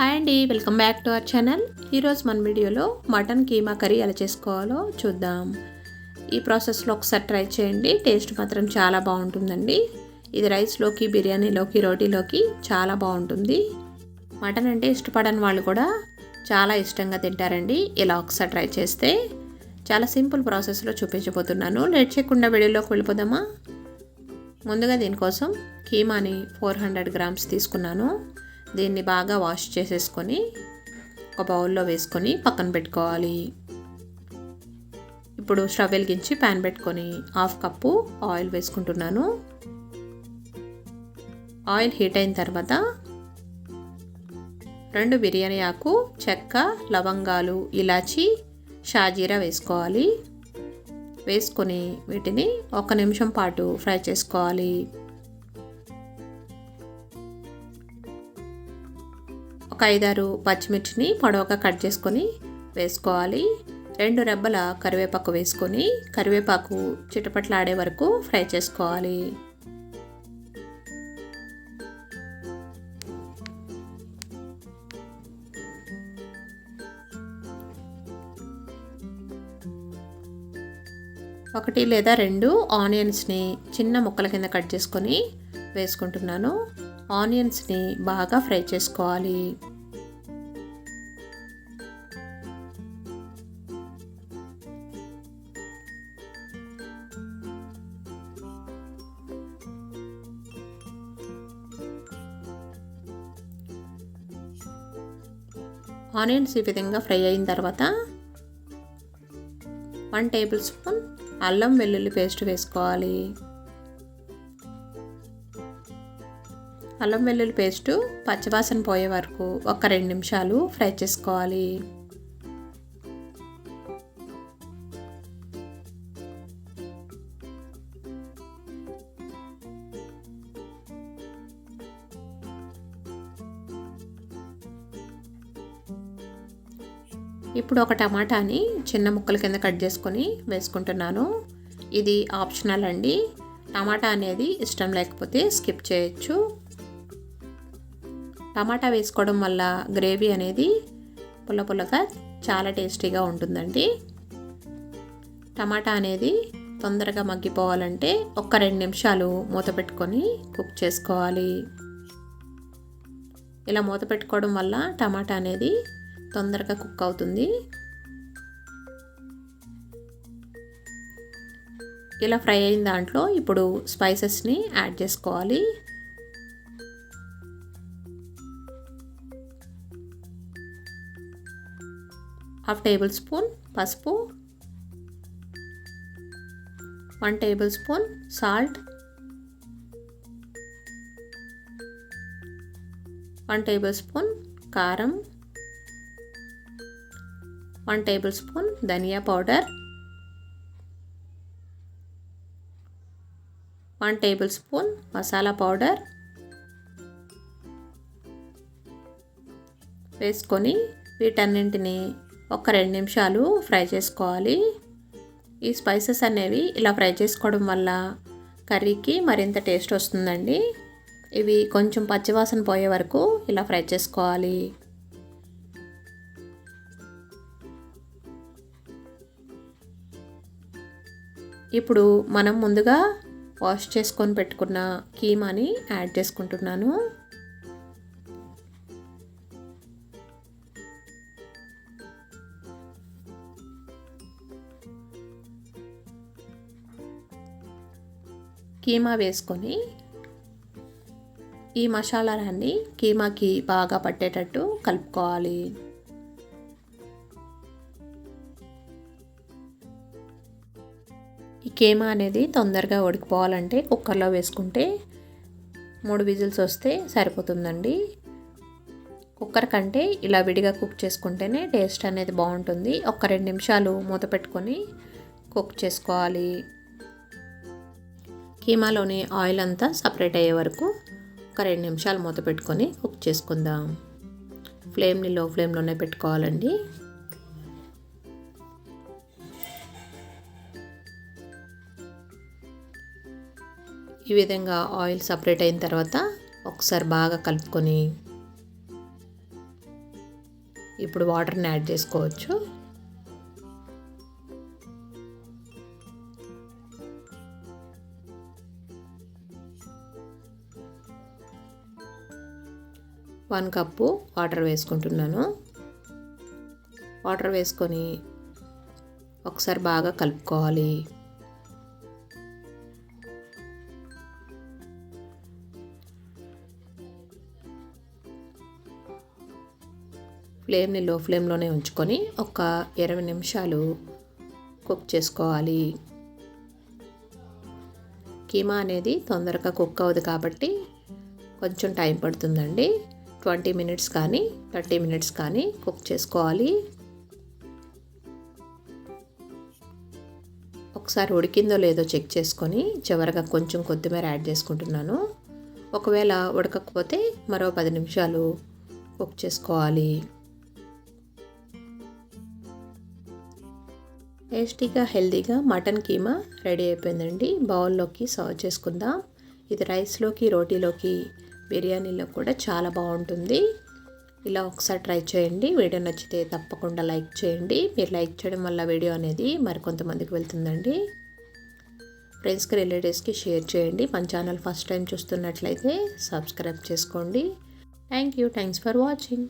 Hi అండి welcome back to our channel. ఈరోజు మన వీడియోలో మటన్ కీమా కర్రీ ఎలా చేసుకోవాలో చూద్దాం. ఈ ప్రాసెస్లో ఒకసారి ట్రై చేయండి టేస్ట్ మాత్రం చాలా బాగుంటుందండి. ఇది రైస్లోకి బిర్యానీలోకి రోటీలోకి చాలా బాగుంటుంది. మటన్ అంటే ఇష్టపడని వాళ్ళు కూడా చాలా ఇష్టంగా తింటారండి. ఇలా ఒకసారి ట్రై చేస్తే చాలా సింపుల్ ప్రాసెస్లో చూపించబోతున్నాను. లేట్ చేయకుండా వీడియోలోకి వెళ్ళిపోదామా? ముందుగా దీనికోసం కీమాని ఫోర్ హండ్రెడ్ గ్రామ్స్ తీసుకున్నాను. దీన్ని బాగా వాష్ చేసేసుకొని ఒక బౌల్లో వేసుకొని పక్కన పెట్టుకోవాలి. ఇప్పుడు స్టవ్ వెలిగించి ప్యాన్ పెట్టుకొని హాఫ్ కప్పు ఆయిల్ వేసుకుంటున్నాను. ఆయిల్ హీట్ అయిన తర్వాత రెండు బిర్యానీ ఆకు చెక్క లవంగాలు ఇలాచి షాజీరా వేసుకోవాలి. వేసుకొని వీటిని ఒక నిమిషం పాటు ఫ్రై చేసుకోవాలి. ఒక ఐదారు పచ్చిమిర్చిని పొడవగా కట్ చేసుకొని వేసుకోవాలి. రెండు రెబ్బల కరివేపాకు వేసుకొని కరివేపాకు చిటపట్లాడే వరకు ఫ్రై చేసుకోవాలి. ఒకటి లేదా రెండు ఆనియన్స్ని చిన్న ముక్కల కింద కట్ చేసుకొని వేసుకుంటున్నాను. ఆనియన్స్ని బాగా ఫ్రై చేసుకోవాలి. ఆనియన్స్ ఈ విధంగా ఫ్రై అయిన తర్వాత వన్ టేబుల్ స్పూన్ అల్లం వెల్లుల్లి పేస్ట్ వేసుకోవాలి. అల్లం వెల్లుల్లి పేస్టు పచ్చివాసన పోయే వరకు ఒక రెండు నిమిషాలు ఫ్రై చేసుకోవాలి. ఇప్పుడు ఒక టమాటాని చిన్న ముక్కల కింద కట్ చేసుకొని వేసుకుంటున్నాను. ఇది ఆప్షనల్ అండి. టమాటా అనేది ఇష్టం లేకపోతే స్కిప్ చేయొచ్చు. టమాటా వేసుకోవడం వల్ల గ్రేవీ అనేది పుల్ల పుల్లగా చాలా టేస్టీగా ఉంటుందండి. టమాటా అనేది తొందరగా మగ్గిపోవాలంటే ఒక్క రెండు నిమిషాలు మూత పెట్టుకొని కుక్ చేసుకోవాలి. ఇలా మూత పెట్టుకోవడం వల్ల టమాటా అనేది తొందరగా కుక్ అవుతుంది. ఇలా ఫ్రై అయిన దాంట్లో ఇప్పుడు స్పైసెస్ని యాడ్ చేసుకోవాలి. హాఫ్ టేబుల్ స్పూన్ పసుపు. One tablespoon salt. One tablespoon కారం. వన్ టేబుల్ స్పూన్ ధనియా powder one tablespoon masala powder వేసుకొని వీటన్నింటిని ఒక రెండు నిమిషాలు ఫ్రై చేసుకోవాలి. ఈ స్పైసెస్ అనేవి ఇలా ఫ్రై చేసుకోవడం వల్ల కర్రీకి మరింత టేస్ట్ వస్తుందండి. ఇవి కొంచెం పచ్చివాసన పోయే వరకు ఇలా ఫ్రై చేసుకోవాలి. ఇప్పుడు మనం ముందుగా వాష్ చేసుకొని పెట్టుకున్న కీమాని యాడ్ చేసుకుంటున్నాను. కీమా వేసుకొని ఈ మసాలాన్ని కీమాకి బాగా పట్టేటట్టు కలుపుకోవాలి. ఈ కేమా అనేది తొందరగా ఉడికిపోవాలంటే కుక్కర్లో వేసుకుంటే మూడు విజిల్స్ వస్తే సరిపోతుందండి. కుక్కర్ కంటే ఇలా విడిగా కుక్ చేసుకుంటేనే టేస్ట్ అనేది బాగుంటుంది. ఒక రెండు నిమిషాలు మూత పెట్టుకొని కుక్ చేసుకోవాలి. కీమాలోని ఆయిల్ అంతా సపరేట్ అయ్యే వరకు ఒక రెండు నిమిషాలు మూత పెట్టుకొని కుక్ చేసుకుందాం. ఫ్లేమ్ని లో ఫ్లేమ్లోనే పెట్టుకోవాలండి. ఈ విధంగా ఆయిల్ సపరేట్ అయిన తర్వాత ఒకసారి బాగా కలుపుకొని ఇప్పుడు వాటర్ని యాడ్ చేసుకోవచ్చు. వన్ కప్పు వాటర్ వేసుకుంటున్నాను. వాటర్ వేసుకొని ఒకసారి బాగా కలుపుకోవాలి. ఫ్లేమ్ని లో ఫ్లేమ్లోనే ఉంచుకొని ఒక ఇరవై నిమిషాలు కుక్ చేసుకోవాలి. కీమా అనేది తొందరగా కుక్ అవ్వదు కాబట్టి కొంచెం టైం పడుతుందండి. ట్వంటీ మినిట్స్ కానీ థర్టీ మినిట్స్ కానీ కుక్ చేసుకోవాలి. ఒకసారి ఉడికిందో లేదో చెక్ చేసుకొని చివరిగా కొంచెం కొత్తిమీర యాడ్ చేసుకుంటున్నాను. ఒకవేళ ఉడకకపోతే మరో పది నిమిషాలు కుక్ చేసుకోవాలి. టేస్టీగా హెల్తీగా మటన్ కీమా రెడీ అయిపోయిందండి. బౌల్లోకి సర్వ్ చేసుకుందాం. ఇది రైస్లోకి రోటీలోకి బిర్యానీలో కూడా చాలా బాగుంటుంది. ఇలా ఒకసారి ట్రై చేయండి. వీడియో నచ్చితే తప్పకుండా లైక్ చేయండి. మీరు లైక్ చేయడం వల్ల వీడియో అనేది మరికొంతమందికి వెళ్తుందండి. ఫ్రెండ్స్కి రిలేటివ్స్కి షేర్ చేయండి. మన ఛానల్ ఫస్ట్ టైం చూస్తున్నట్లయితే సబ్స్క్రైబ్ చేసుకోండి. Thank you. Thanks for watching.